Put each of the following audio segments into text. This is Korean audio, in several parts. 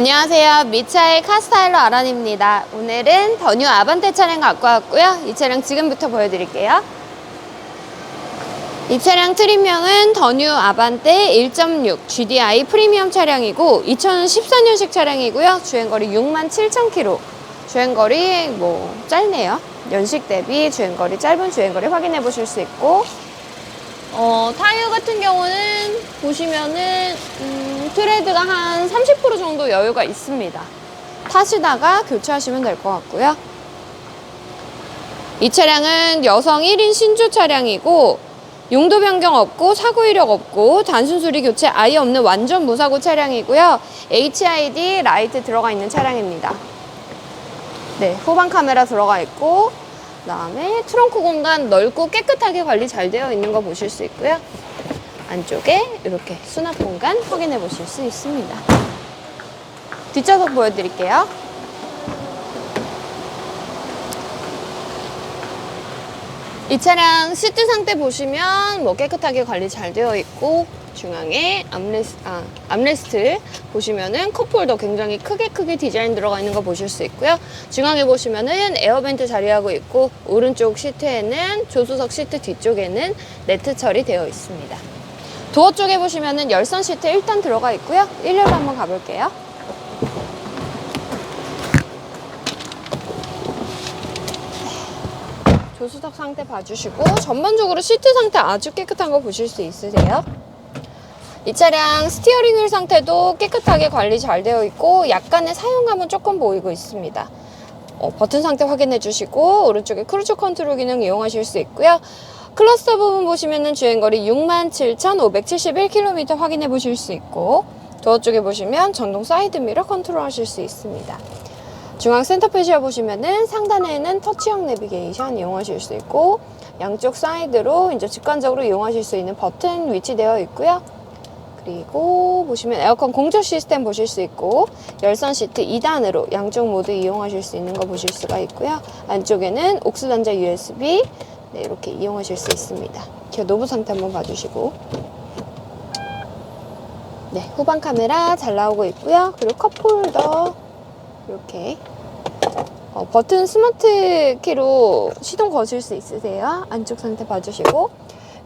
안녕하세요. 미차의 카스타일러 아란입니다. 오늘은 더뉴 아반떼 차량 갖고 왔고요. 이 차량 지금부터 보여드릴게요. 이 차량 트림명은 더뉴 아반떼 1.6 GDI 프리미엄 차량이고 2014년식 차량이고요. 주행거리 6만 7천 킬로. 주행거리 뭐 짧네요. 연식 대비 주행거리 짧은 주행거리 확인해 보실 수 있고 어, 타이어 같은 경우는 보시면은 음, 트레드가 한 30% 정도 여유가 있습니다. 타시다가 교체하시면 될 것 같고요. 이 차량은 여성 1인 신조 차량이고 용도 변경 없고 사고 이력 없고 단순 수리 교체 아예 없는 완전 무사고 차량이고요. HID 라이트 들어가 있는 차량입니다. 네, 후방 카메라 들어가 있고 그다음에 트렁크 공간 넓고 깨끗하게 관리 잘 되어 있는 거 보실 수 있고요. 안쪽에 이렇게 수납 공간 확인해 보실 수 있습니다. 뒷좌석 보여드릴게요. 이 차량 시트 상태 보시면 뭐 깨끗하게 관리 잘 되어 있고 중앙에 암레스, 아, 암레스트 보시면은 컵홀더 굉장히 크게 크게 디자인 들어가 있는 거 보실 수 있고요. 중앙에 보시면은 에어벤트 자리하고 있고 오른쪽 시트에는 조수석 시트 뒤쪽에는 네트 처리되어 있습니다. 도어 쪽에 보시면은 열선 시트 일단 들어가 있고요. 1열로 한번 가볼게요. 조수석 상태 봐주시고 전반적으로 시트 상태 아주 깨끗한 거 보실 수 있으세요. 이 차량 스티어링 휠 상태도 깨끗하게 관리 잘 되어 있고 약간의 사용감은 조금 보이고 있습니다. 어, 버튼 상태 확인해 주시고 오른쪽에 크루즈 컨트롤 기능 이용하실 수 있고요. 클러스터 부분 보시면은 주행거리 67,571km 확인해 보실 수 있고 도어 쪽에 보시면 전동 사이드 미러 컨트롤 하실 수 있습니다. 중앙 센터 페시아 보시면은 상단에는 터치형 내비게이션 이용하실 수 있고 양쪽 사이드로 이제 직관적으로 이용하실 수 있는 버튼 위치되어 있고요. 그리고 보시면 에어컨 공조 시스템 보실 수 있고 열선 시트 2단으로 양쪽 모두 이용하실 수 있는 거 보실 수가 있고요. 안쪽에는 옥스 단자 USB 네, 이렇게 이용하실 수 있습니다. 기어 노브 상태 한번 봐주시고 네, 후방 카메라 잘 나오고 있고요. 그리고 컵홀더 이렇게 어, 버튼 스마트 키로 시동 거실 수 있으세요. 안쪽 상태 봐주시고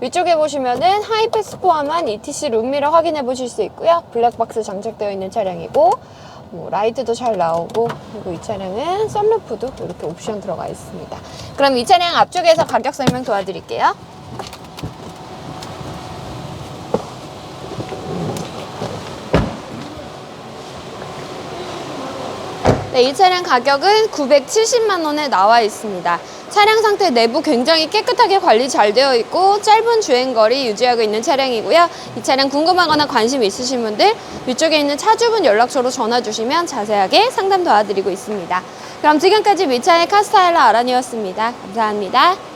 위쪽에 보시면은 하이패스 포함한 ETC 룸미러 확인해 보실 수 있고요. 블랙박스 장착되어 있는 차량이고 뭐 라이트도 잘 나오고 그리고 이 차량은 썬루프도 이렇게 옵션 들어가 있습니다. 그럼 이 차량 앞쪽에서 가격 설명 도와드릴게요. 네, 이 차량 가격은 970만 원에 나와 있습니다. 차량 상태 내부 굉장히 깨끗하게 관리 잘 되어 있고 짧은 주행거리 유지하고 있는 차량이고요. 이 차량 궁금하거나 관심 있으신 분들 위쪽에 있는 차주분 연락처로 전화 주시면 자세하게 상담 도와드리고 있습니다. 그럼 지금까지 미차의 카스타일러 아란이었습니다. 감사합니다.